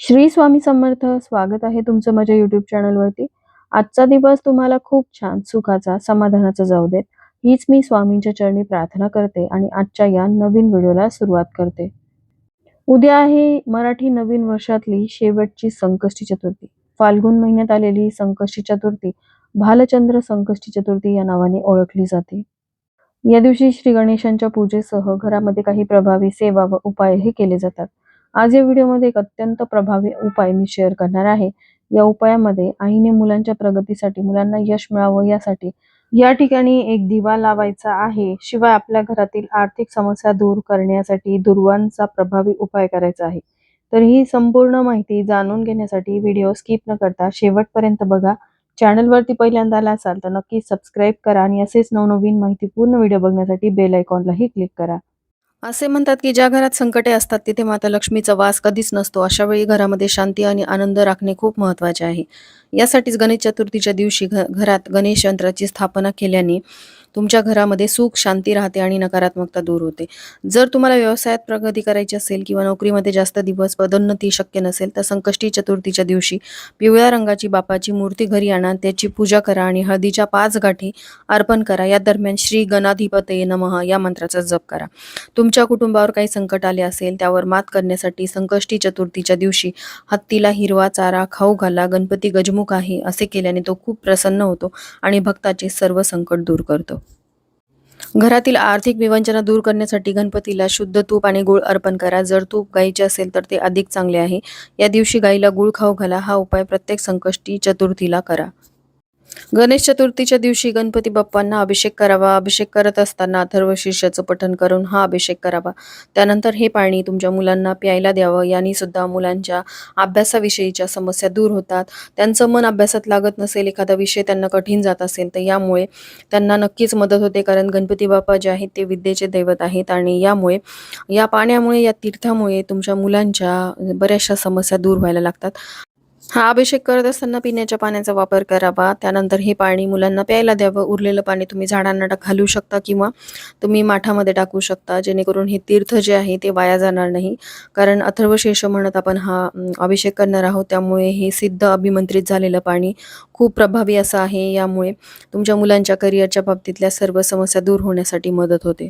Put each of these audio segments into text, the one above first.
श्री स्वामी समर्थ स्वागत आहे तुमचं माझ्या युट्यूब चॅनलवरती आजचा दिवस तुम्हाला खूप छान सुखाचा समाधानाचा जाऊ देत. हीच मी स्वामींच्या चरणी प्रार्थना करते आणि आजच्या या नवीन व्हिडिओला सुरुवात करते. उद्या आहे मराठी नवीन वर्षातली शेवटची संकष्टी चतुर्थी. फाल्गुन महिन्यात आलेली संकष्टी चतुर्थी भालचंद्र संकष्टी चतुर्थी या नावाने ओळखली जाते. या दिवशी श्री गणेशांच्या पूजेसह घरामध्ये काही प्रभावी सेवा व उपायही केले जातात. आज या व्हिडिओमध्ये एक अत्यंत प्रभावी उपाय मी शेअर करणार आहे. या उपायामध्ये आईने मुलांच्या प्रगतीसाठी मुलांना यश मिळावं यासाठी या ठिकाणी एक दिवा लावायचा आहे. शिवाय आपल्या घरातील आर्थिक समस्या दूर करण्यासाठी दुर्वांचा प्रभावी उपाय करायचा आहे. तर ही संपूर्ण माहिती जाणून घेण्यासाठी व्हिडिओ स्किप न करता शेवटपर्यंत बघा. चॅनलवरती पहिल्यांदा आला असाल तर नक्की सबस्क्राईब करा आणि असेच नवनवीन माहिती पूर्ण व्हिडिओ बघण्यासाठी बेल आयकॉनलाही क्लिक करा. असे म्हणतात की ज्या घरात संकटे असतात तिथे माता लक्ष्मीचा वास कधीच नसतो. अशा वेळी घरामध्ये शांती आणि आनंद राखणे खूप महत्त्वाचे आहे. यासाठीच गणेश चतुर्थीच्या दिवशी घ घरात गणेश यंत्राची स्थापना केल्याने तुमच्या घरामध्ये सुख शांती राहते आणि नकारात्मकता दूर होते. जर तुम्हाला व्यवसायात प्रगती करायची असेल किंवा नोकरीमध्ये जास्त दिवस पदोन्नती शक्य नसेल तर संकष्टी चतुर्थीच्या दिवशी पिवळ्या रंगाची बापाची मूर्ती घरी आणा त्याची पूजा करा आणि हळदीच्या पाच गाठी अर्पण करा. या दरम्यान श्री गणाधिपतये नमः या मंत्राचा जप करा. तुमच्या कुटुंबावर काही संकट आले असेल त्यावर मात करण्यासाठी संकष्टी चतुर्थीच्या दिवशी हत्तीला हिरवा चारा खाऊ घाला गणपती गजमुख आहे असे केल्याने तो खूप प्रसन्न होतो आणि भक्ताचे सर्व संकट दूर करतो. घरातील आर्थिक विवंचना दूर करण्यासाठी गणपतीला शुद्ध तूप आणि गुळ अर्पण करा. जर तूप गाईचे असेल तर ते अधिक चांगले आहे. या दिवशी गाईला गुळ खाऊ घाला. हा उपाय प्रत्येक संकष्टी चतुर्थीला करा. गणेश चतुर्थीच्या दिवशी गणपती बाप्पांना अभिषेक करावा. अभिषेक करत असताना अथर्व शीर्षाचं पठण करून हा अभिषेक करावा. त्यानंतर हे पाणी तुमच्या मुलांना प्यायला द्यावं. यांनी सुद्धा मुलांच्या अभ्यासाविषयीच्या समस्या दूर होतात. त्यांचं मन अभ्यासात लागत नसेल एखादा विषय त्यांना कठीण जात असेल तर यामुळे त्यांना नक्कीच मदत होते. कारण गणपती बाप्पा जे आहेत ते विद्येचे दैवत आहेत आणि यामुळे या पाण्यामुळे या तीर्थामुळे तुमच्या मुलांच्या बऱ्याचशा समस्या दूर व्हायला लागतात. हा अभिषेक करत असताना पिण्याच्या पाण्याचा वापर करावा त्यानंतर हे पाणी मुलांना प्यायला द्यावं. उरलेलं पाणी तुम्ही झाडांना घालू शकता किंवा तुम्ही माठामध्ये टाकू शकता. जेणेकरून हे तीर्थ जे आहे ते वाया जाणार नाही. कारण अथर्वशेष म्हणत आपण हा अभिषेक करणार आहोत. त्यामुळे हे सिद्ध अभिमंत्रित झालेलं पाणी खूप प्रभावी असं आहे. यामुळे तुमच्या मुलांच्या करिअरच्या बाबतीतल्या सर्व समस्या दूर होण्यासाठी मदत होते.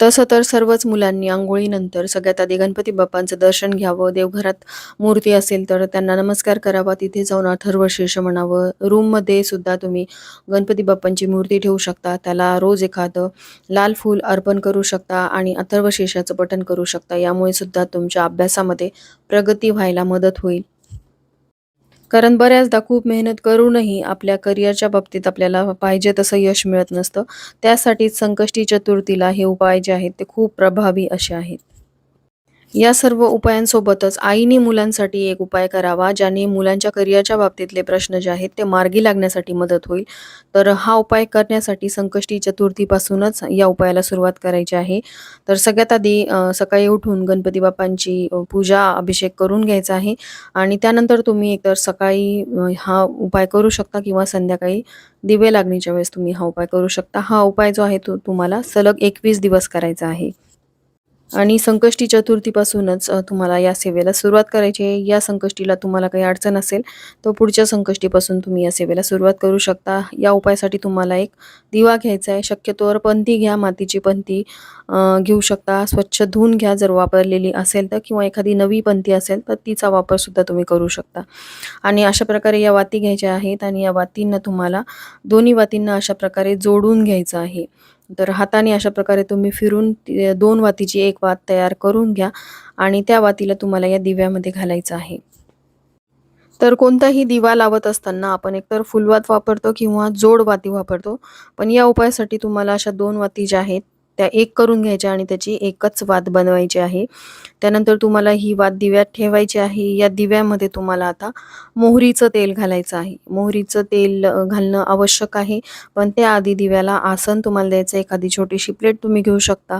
तसं तर सर्वच मुलांनी आंघोळीनंतर सगळ्यात आधी गणपती बाप्पांचं दर्शन घ्यावं देवघरात मूर्ती असेल तर त्यांना नमस्कार करावा तिथे जाऊन अथर्वशीर्ष म्हणावं. रूममध्ये सुद्धा तुम्ही गणपती बाप्पांची मूर्ती ठेवू शकता त्याला रोज एखादं लाल फूल अर्पण करू शकता आणि अथर्वशीर्षाचं पठण करू शकता. यामुळे सुद्धा तुमच्या अभ्यासामध्ये प्रगती व्हायला मदत होईल. कारण बऱ्याचदा खूप मेहनत करूनही आपल्या करिअरच्या बाबतीत आपल्याला पाहिजे तसं यश मिळत नसतं. त्यासाठीच संकष्टी चतुर्थीला हे उपाय जे आहेत ते खूप प्रभावी असे आहेत. या सर्व उपायांसोबतच आईने मुलांसाठी एक उपाय करावा ज्याने मुलांच्या करिअरच्या बाबतीतले प्रश्न जे आहेत ते मार्गी लागण्यासाठी मदत होईल. तर हा उपाय करण्यासाठी संकष्टी चतुर्थीपासूनच या उपायाला सुरुवात करायची आहे. तर सगळ्यात आधी सकाळी उठून गणपती बाप्पांची पूजा अभिषेक करून घ्यायचा आहे. आणि त्यानंतर तुम्ही एकतर सकाळी हा उपाय करू शकता किंवा संध्याकाळी दिवे लागणीच्या वेळेस तुम्ही हा उपाय करू शकता. हा उपाय जो आहे तो तुम्हाला सलग एकवीस दिवस करायचा आहे. आणि संकष्टी चतुर्थीपासूनच तुम्हाला या सेवेला सुरुवात करायची आहे. या संकष्टीला तुम्हाला काही अडचण असेल तर पुढच्या संकष्टीपासून तुम्ही या सेवेला सुरुवात करू शकता. या उपायासाठी तुम्हाला एक दिवा घ्यायचा आहे. शक्यतोवर पंथी घ्या मातीची पंथी घेऊ शकता. स्वच्छ धुवून घ्या जर वापरलेली असेल तर किंवा एखादी नवी पंथी असेल तर तिचा वापरसुद्धा तुम्ही करू शकता. आणि अशा प्रकारे या वाती घ्यायच्या आहेत आणि या वातींना तुम्हाला दोन्ही वातींना अशा प्रकारे जोडून घ्यायचं आहे. तर हाताने अशा प्रकारे तुम्ही फिरून दोन वातीची एक वात तयार करून घ्या आणि त्या वातीला तुम्हाला या दिव्यामध्ये घालायचं आहे. तर कोणताही दिवा लावत असताना आपण एकतर फुलवात वापरतो किंवा जोड वाती वापरतो पण या उपायासाठी तुम्हाला अशा दोन वाती ज्या आहेत त्या एक करून घ्यायच्या आणि त्याची एकच वात बनवायची आहे. त्यानंतर तुम्हाला ही वात दिव्यात ठेवायची आहे. या दिव्यामध्ये तुम्हाला आता मोहरीचं तेल घालायचं आहे. मोहरीचं तेल घालणं आवश्यक आहे. पण त्याआधी दिव्याला आसन तुम्हाला द्यायचं एखादी छोटीशी प्लेट तुम्ही घेऊ शकता.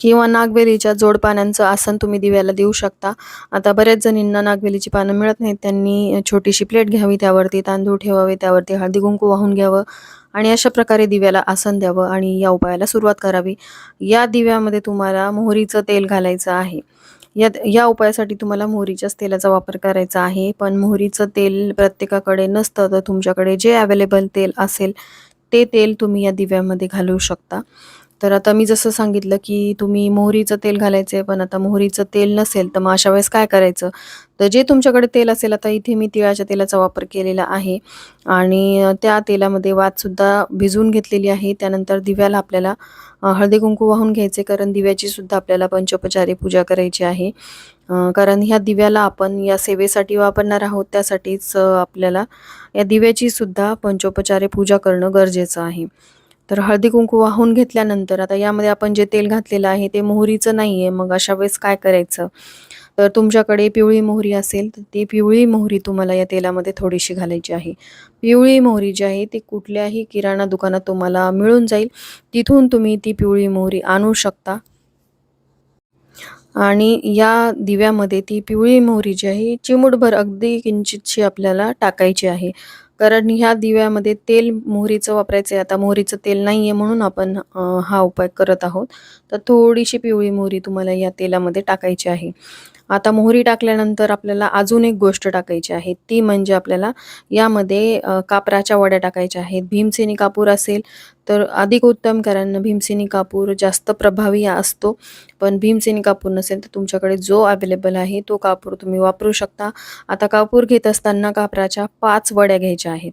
किंवा नागवेलीच्या जोडपानांचं आसन तुम्ही दिव्याला देऊ शकता. आता बऱ्याच जणींना नागवेलीची पानं मिळत नाहीत. त्यांनी छोटीशी प्लेट घ्यावी त्यावरती तांदूळ ठेवावे त्यावरती हळदी कुंकू वाहून घ्यावं आणि अशा प्रकारे दिव्याला आसन द्यावं आणि या उपायाला सुरुवात करावी. या दिव्यामध्ये तुम्हाला मोहरीचं तेल घालायचं आहे. या या उपायासाठी तुम्हाला मोहरीच्याच तेलाचा वापर करायचा आहे. पण मोहरीचं तेल प्रत्येकाकडे नसतं तर तुमच्याकडे जे अवेलेबल तेल असेल ते तेल तुम्ही या दिव्यामध्ये घालू शकता. तर आता मी जसं सांगितलं की तुम्ही मोहरीचं तेल घालायचं आहे पण आता मोहरीचं तेल नसेल तर मग अशा वेळेस काय करायचं? तर जे तुमच्याकडे तेल असेल आता इथे मी तिळाच्या तेलाचा वापर केलेला आहे. आणि त्या तेलामध्ये वातसुद्धा भिजवून घेतलेली आहे. त्यानंतर दिव्याला आपल्याला हळदी कुंकू वाहून घ्यायचे कारण दिव्याची सुद्धा आपल्याला पंचोपचारी पूजा करायची आहे. कारण ह्या दिव्याला आपण या सेवेसाठी वापरणार आहोत त्यासाठीच आपल्याला या दिव्याची सुद्धा पंचोपचारे पूजा करणं गरजेचं आहे. तर हळदी कुंकू वाहून घेतल्यानंतर आता यामध्ये आपण जे तेल घातलेलं आहे ते मोहरीचं नाही आहे मग अशा वेळेस काय करायचं? तर तुमच्याकडे पिवळी मोहरी असेल तर ती पिवळी मोहरी तुम्हाला या तेलामध्ये थोडीशी घालायची आहे. पिवळी मोहरी जी आहे ती कुठल्याही किराणा दुकानात तुम्हाला मिळून जाईल. तिथून तुम्ही ती पिवळी मोहरी आणू शकता. आणि या दिव्यामध्ये ती पिवळी मोहरी जी आहे चिमूटभर अगदी किंचितशी आपल्याला टाकायची आहे. कारण ह्या दिव्यामध्ये तेल मोहरीचं वापरायचं आहे आता मोहरीचं तेल नाही आहे म्हणून आपण हा उपाय करत आहोत. तर थोडीशी पिवळी मोहरी तुम्हाला या तेलामध्ये टाकायची आहे. आता मोहरी टाकल्यानंतर आपल्याला अजून एक गोष्ट टाकायची आहे. ती म्हणजे आपल्याला यामध्ये कापराच्या वड्या टाकायच्या आहेत. भीमसेनी कापूर असेल तर अधिक उत्तम कारण भीमसेनी कापूर जास्त प्रभावी असतो. पण भीमसेनी कापूर नसेल तर तुमच्याकडे जो अवेलेबल आहे तो कापूर तुम्ही वापरू शकता. आता कापूर घेत असताना कापराच्या पाच वड्या घ्यायच्या आहेत.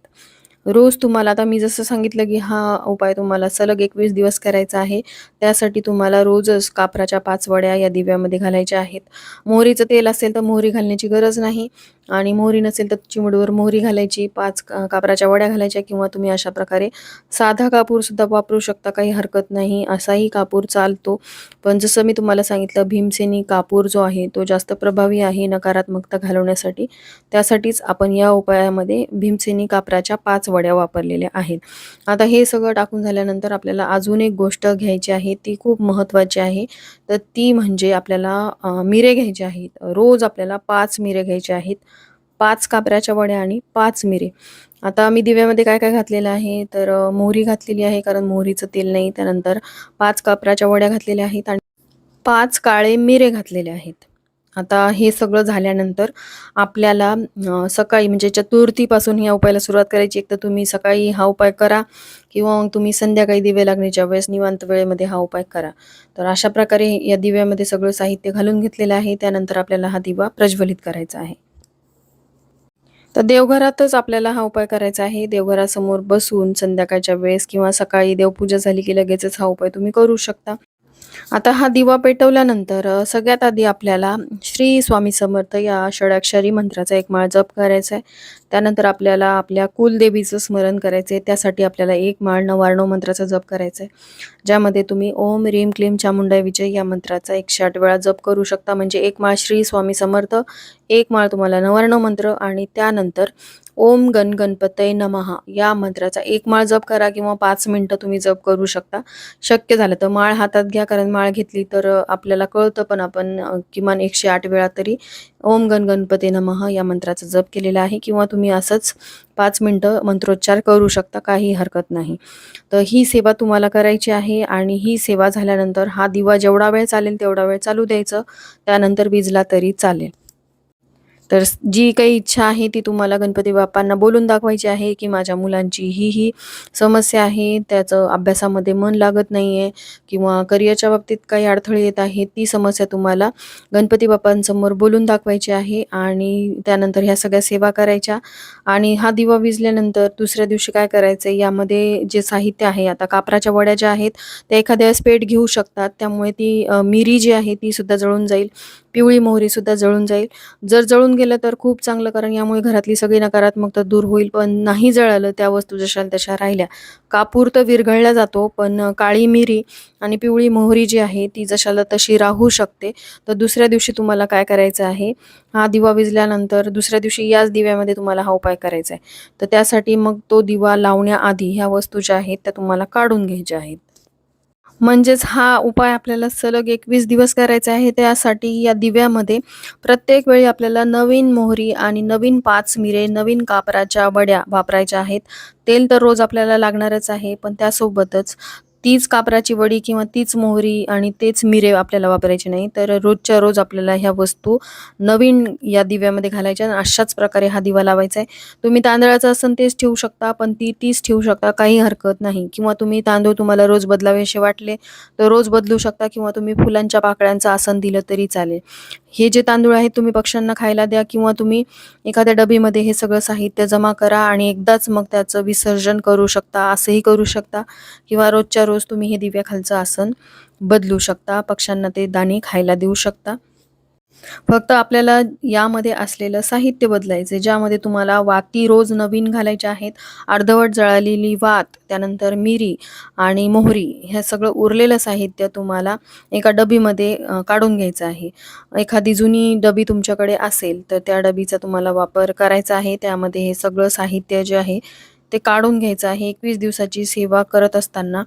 रोज तुम्हाला आता मी जसं सांगितलं की हा उपाय तुम्हाला सलग एकवीस दिवस करायचा आहे त्यासाठी तुम्हाला रोजच कापराच्या पाच वड्या या दिव्यामध्ये घालायच्या आहेत. मोहरीचं तेल असेल तर मोहरी घालण्याची गरज नाही. आणि मोहरी नसेल तर चिमडवर मोहरी घालायची पाच का- कापराच्या वड्या घालायच्या किंवा तुम्ही अशा प्रकारे साधा कापूरसुद्धा वापरू शकता काही हरकत नाही असाही कापूर चालतो. पण जसं मी तुम्हाला सांगितलं भीमसेनी कापूर जो आहे तो जास्त प्रभावी आहे नकारात्मकता घालवण्यासाठी. त्यासाठीच आपण या उपायामध्ये भीमसेनी कापराच्या पाच वड्या वापरलेल्या आहेत. आता हे सगळं टाकून झाल्यानंतर आपल्याला अजून एक गोष्ट घ्यायची आहे ती खूप महत्त्वाची आहे. तर ती म्हणजे आपल्याला मिरे घ्यायचे आहेत. रोज आपल्याला पाच मिरे घ्यायचे आहेत. पाच कापऱ्याच्या वड्या आणि पाच मिरे. आता मी दिव्यामध्ये काय काय घातलेलं आहे? तर मोहरी घातलेली आहे कारण मोहरीचं तेल नाही. त्यानंतर पाच कापऱ्याच्या वड्या घातलेल्या आहेत आणि पाच काळे मिरे घातलेले आहेत. आता हे सगळं झाल्यानंतर आपल्याला सकाळी म्हणजे चतुर्थीपासून ह्या उपायाला सुरुवात करायची. एक तर तुम्ही सकाळी हा उपाय करा किंवा मग तुम्ही संध्याकाळी दिवे लागण्याच्या वेळेस निवांत वेळेमध्ये हा उपाय करा. तर अशा प्रकारे या दिव्यामध्ये सगळं साहित्य घालून घेतलेलं आहे. त्यानंतर आपल्याला हा दिवा प्रज्वलित करायचा आहे. तर देवघरातच आपल्याला हा उपाय करायचा आहे. देवघरासमोर बसून संध्याकाळच्या वेळेस किंवा सकाळी देवपूजा झाली की लगेचच हा उपाय तुम्ही करू शकता. आता हा दिवा पेटवल्यानंतर सगळ्यात आधी आपल्याला श्री स्वामी समर्थ या षडाक्षरी मंत्राचा एक माळ जप करायचा आहे. त्यानंतर आपल्याला आपल्या कुलदेवीचं स्मरण करायचं आहे. त्यासाठी आपल्याला एक माळ नवार्णव मंत्राचा जप करायचा आहे. ज्यामध्ये तुम्ही ओम रीम क्लीम चामुंडा विजय या मंत्राचा एकशे आठ वेळा जप करू शकता. म्हणजे एक माळ श्री स्वामी समर्थ एक माळ तुम्हाला नवार्णव मंत्र आणि त्यानंतर ओम गण गणपतय नमहा या मंत्राचा एक माळ जप करा किंवा पाच मिनटं तुम्ही जप करू शकता. शक्य झालं तर माळ हातात घ्या कारण माळ घेतली तर आपल्याला कळतं पण आपण किमान एकशे आठ वेळा तरी ओम गण गणपती नमः या मंत्राचा जप केलेला आहे. किंवा तुम्ही असंच पाच मिनटं मंत्रोच्चार करू शकता काही हरकत नाही. तर ही सेवा तुम्हाला करायची आहे आणि ही सेवा झाल्यानंतर हा दिवा जेवढा वेळ चालेल तेवढा वेळ चालू द्यायचं. त्यानंतर विजला तरी चालेल. तर जी काही इच्छा आहे ती तुम्हाला गणपती बाप्पांना बोलून दाखवायची आहे की माझ्या मुलांची ही ही समस्या आहे त्याचं अभ्यासामध्ये मन लागत नाही आहे किंवा करिअरच्या बाबतीत काही अडथळे येत आहेत ती समस्या तुम्हाला गणपती बाप्पांसमोर बोलून दाखवायची आहे आणि त्यानंतर ह्या सगळ्या सेवा करायच्या. आणि हा दिवा विजल्यानंतर दुसऱ्या दिवशी काय करायचं यामध्ये जे साहित्य आहे आता कापराच्या वड्या ज्या आहेत त्या एखाद्या वेळेस पेट घेऊ शकतात त्यामुळे ती मिरी जी आहे ती सुद्धा जळून जाईल. पिवळी मोहरी सुद्धा जळून जाईल. जर जळून गेलं तर खूप चांगलं कारण यामुळे घरातली सगळी नकारात्मकता दूर होईल पण नाही जळालं त्या वस्तू जशा तशा राहिल्या. कापूर तर विरघळला जातो पण काळी मिरी आणि पिवळी मोहरी जी आहे ती जशाला तशी राहू शकते. तर दुसऱ्या दिवशी तुम्हाला काय करायचं आहे? हा दिवा विजल्यानंतर दुसऱ्या दिवशी याच दिव्यामध्ये तुम्हाला हा उपाय करायचा आहे. तर त्यासाठी मग तो दिवा लावण्याआधी ह्या वस्तू ज्या आहेत त्या तुम्हाला काढून घ्यायच्या आहेत. म्हणजेच हा उपाय आपल्याला सलग एकवीस दिवस करायचा आहे त्यासाठी या दिव्यामध्ये प्रत्येक वेळी आपल्याला नवीन मोहरी आणि नवीन पाच मिरे नवीन कापराच्या वड्या वापरायच्या आहेत. तेल तर रोज आपल्याला लागणारच आहे पण त्यासोबतच तीच कापराची वडी किंवा तीच मोहरी आणि तेच मिरे आपल्याला वापरायचे नाही. तर रोजच्या रोज आपल्याला ह्या वस्तू नवीन या दिव्यामध्ये घालायच्या अशाच प्रकारे हा दिवा लावायचा आहे. तुम्ही तांदळाचं आसन तेच ठेवू शकता पण ती तीच ठेवू शकता काही हरकत नाही. किंवा तुम्ही तांदूळ तुम्हाला रोज बदलावेसे वाटले तर रोज बदलू शकता किंवा तुम्ही फुलांच्या पाकळ्यांचं आसन दिलं तरी चालेल. हे जे तांदूळ आहेत तुम्ही पक्ष्यांना खायला द्या किंवा तुम्ही एखाद्या डबीमध्ये हे सगळं साहित्य जमा करा आणि एकदाच मग त्याचं विसर्जन करू शकता असंही करू शकता. किंवा रोजच्या रोज रोज तुम्ही हे दिव्याखालचं आसन बदलू शकता पक्ष्यांना ते दाणे खायला देऊ शकता. फक्त आपल्याला यामध्ये असलेलं साहित्य बदलायचं ज्यामध्ये तुम्हाला वाती रोज नवीन घालायच्या आहेत अर्धवट जळालेली वात त्यानंतर मिरी आणि मोहरी हे सगळं उरलेलं साहित्य तुम्हाला एका डबीमध्ये काढून घ्यायचं आहे. एखादी जुनी डबी तुमच्याकडे असेल तर त्या डबीचा तुम्हाला वापर करायचा आहे त्यामध्ये हे सगळं साहित्य जे आहे ते काढून घ्यायचं आहे. एकवीस दिवसाची सेवा करत असताना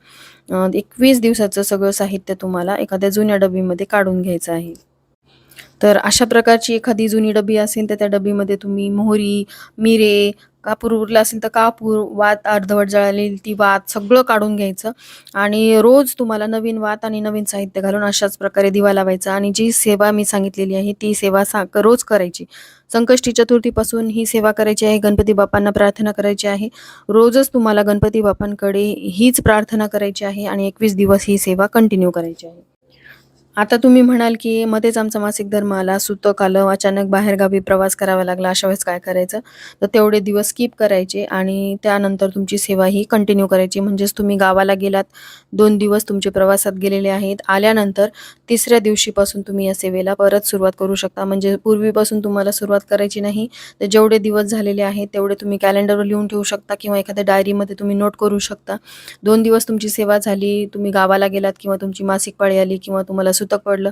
एकवीस दिवसाचं सगळं साहित्य तुम्हाला एखाद्या जुन्या डबीमध्ये काढून घ्यायचं आहे. तर अशा प्रकारची एखादी जुनी डबी असेल तर त्या डबीमध्ये तुम्ही मोहरी मिरे कापूर उरला असेल तर कापूर वात अर्धवट जळालेली ती वात सगळं काढून घ्यायचं. आणि रोज तुम्हाला नवीन वात आणि नवीन साहित्य घालून अशाच प्रकारे दिवा लावायचा. आणि जी सेवा मी सांगितलेली आहे ती सेवा सा रोज करायची. संकष्टी चतुर्थीपासून ही सेवा करायची आहे. गणपती बाप्पांना प्रार्थना करायची आहे. रोजच तुम्हाला गणपती बाप्पांकडे हीच प्रार्थना करायची आहे आणि एकवीस दिवस ही सेवा कंटिन्यू करायची आहे. आता तुम्ही म्हणाल की मध्येच आमचा मासिक धर्म आला सुतक आलं अचानक बाहेरगावी प्रवास करावा लागला अशा वेळेस काय करायचं? तर तेवढे दिवस स्किप करायचे आणि त्यानंतर तुमची सेवा ही कंटिन्यू करायची. म्हणजेच तुम्ही गावाला गेलात दोन दिवस तुमचे प्रवासात गेलेले आहेत. आल्यानंतर तिसऱ्या दिवशीपासून तुम्ही या सेवेला परत सुरुवात करू शकता. म्हणजे पूर्वीपासून तुम्हाला सुरुवात करायची नाही. तर जेवढे दिवस झालेले आहेत तेवढे तुम्ही कॅलेंडरवर लिहून ठेवू शकता किंवा एखाद्या डायरीमध्ये तुम्ही नोट करू शकता. दोन दिवस तुमची सेवा झाली तुम्ही गावाला गेलात किंवा तुमची मासिक पाळी आली किंवा तुम्हाला सुतक पडलं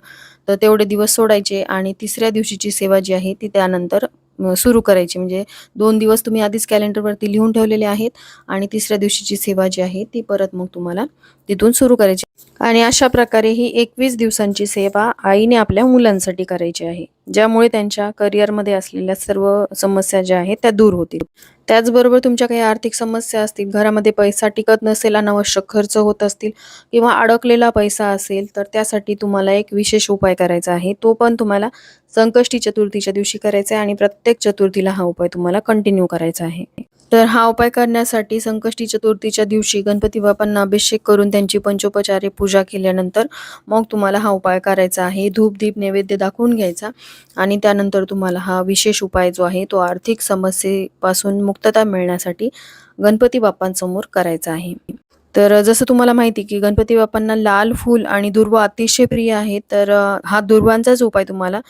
तर तेवढे दिवस सोडायचे आणि तिसऱ्या दिवशीची सेवा जी आहे ती त्यानंतर सुरू करायची. म्हणजे दोन दिवस तुम्ही आधीच कॅलेंडरवरती लिहून ठेवलेले आहेत आणि तिसऱ्या दिवशीची सेवा जी आहे ती परत मग तुम्हाला तिथून सुरू करायची. आणि अशा प्रकारे ही एकवीस दिवसांची सेवा आईने आपल्या मुलांसाठी करायची आहे. ज्यामुळे त्यांच्या करिअरमध्ये असलेल्या सर्व समस्या ज्या आहेत त्या दूर होतील. त्याचबरोबर तुमच्या काही आर्थिक समस्या असतील घरामध्ये पैसा टिकत नसेल अनावश्यक खर्च होत असतील किंवा अडकलेला पैसा असेल तर त्यासाठी तुम्हाला एक विशेष उपाय करायचा आहे. तो पण तुम्हाला संकष्टी चतुर्थीच्या दिवशी करायचा आहे आणि प्रत्येक चतुर्थीला हा उपाय तुम्हाला कंटिन्यू करायचा आहे. तर हा उपाय करण्यासाठी संकष्टी चतुर्थीच्या दिवशी गणपती बाप्पांना अभिषेक करून त्यांची पंचोपचारे पूजा केल्यानंतर मग तुम्हाला हा उपाय करायचा आहे. धूप दीप नैवेद्य दाखवून घ्यायचा आणि त्यानंतर तुम्हाला हा विशेष उपाय जो आहे तो आर्थिक समस्येपासून मुक्तता मिळण्यासाठी गणपती बाप्पांसमोर करायचा आहे. तर जसं तुम्हाला माहिती की गणपती बाप्पांना लाल फूल आणि दुर्वा अतिशय प्रिय आहे. तर हा दुर्वांचाच उपाय तुम्हाला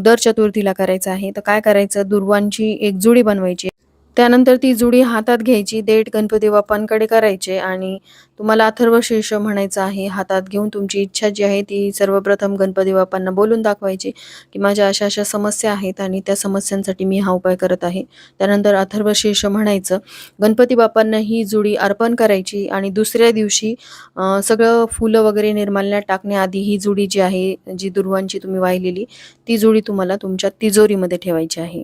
दर चतुर्थीला करायचा आहे. तर काय करायचं? दुर्वांची एक जुडी बनवायची त्यानंतर ती जुडी हातात घ्यायची देठ गणपती बाप्पांकडे करायचे आणि तुम्हाला अथर्व शीर्ष म्हणायचं आहे हातात घेऊन तुमची इच्छा जी आहे ती सर्वप्रथम गणपती बाप्पांना बोलून दाखवायची की माझ्या अशा अशा समस्या आहेत आणि त्या समस्यांसाठी मी हा उपाय करत आहे. त्यानंतर अथर्व शीर्ष म्हणायचं गणपती बाप्पांना ही जुडी अर्पण करायची आणि दुसऱ्या दिवशी सगळं फुलं वगैरे निर्माल्यात टाकण्याआधी ही जुडी जी आहे जी दुर्वांची तुम्ही वाहिलेली ती जुडी तुम्हाला तुमच्या तिजोरीमध्ये ठेवायची आहे.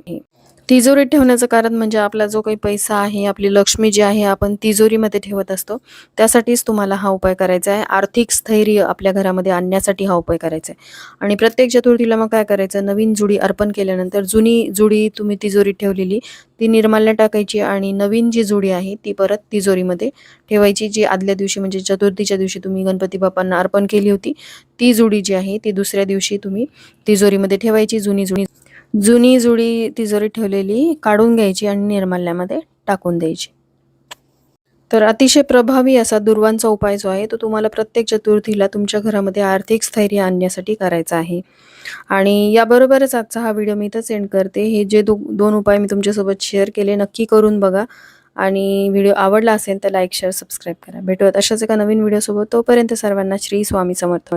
तिजोरीत ठेवण्याचं कारण म्हणजे आपला जो काही पैसा आहे आपली लक्ष्मी जी आहे आपण तिजोरीमध्ये ठेवत असतो. त्यासाठीच तुम्हाला हा उपाय करायचा आहे. आर्थिक स्थैर्य आपल्या घरामध्ये आणण्यासाठी हा उपाय करायचा आहे. आणि प्रत्येक चतुर्थीला मग काय करायचं? नवीन जुडी अर्पण केल्यानंतर जुनी जुडी तुम्ही तिजोरीत ठेवलेली ती निर्माल्य टाकायची आणि नवीन जी जुडी आहे ती परत तिजोरीमध्ये ठेवायची. जी आदल्या दिवशी म्हणजे चतुर्थीच्या दिवशी तुम्ही गणपती बाप्पांना अर्पण केली होती ती जुडी जी आहे ती दुसऱ्या दिवशी तुम्ही तिजोरीमध्ये ठेवायची. जुनी जुनी जुनी जुडी तिजोरी ठेवलेली काढून घ्यायची आणि निर्माल्यामध्ये टाकून द्यायची. तर अतिशय प्रभावी असा दुर्वांचा उपाय जो आहे तो तुम्हाला प्रत्येक चतुर्थीला तुमच्या घरामध्ये आर्थिक स्थैर्य आणण्यासाठी करायचा आहे. आणि याबरोबरच आजचा हा व्हिडिओ मी इथंच एंड करते. हे जे दो दोन उपाय मी तुमच्यासोबत शेअर केले नक्की करून बघा. आणि व्हिडिओ आवडला असेल तर लाईक शेअर सबस्क्राईब करा. भेटूयात अशाच एका नवीन व्हिडिओसोबत. तोपर्यंत सर्वांना श्री स्वामी समर्थ.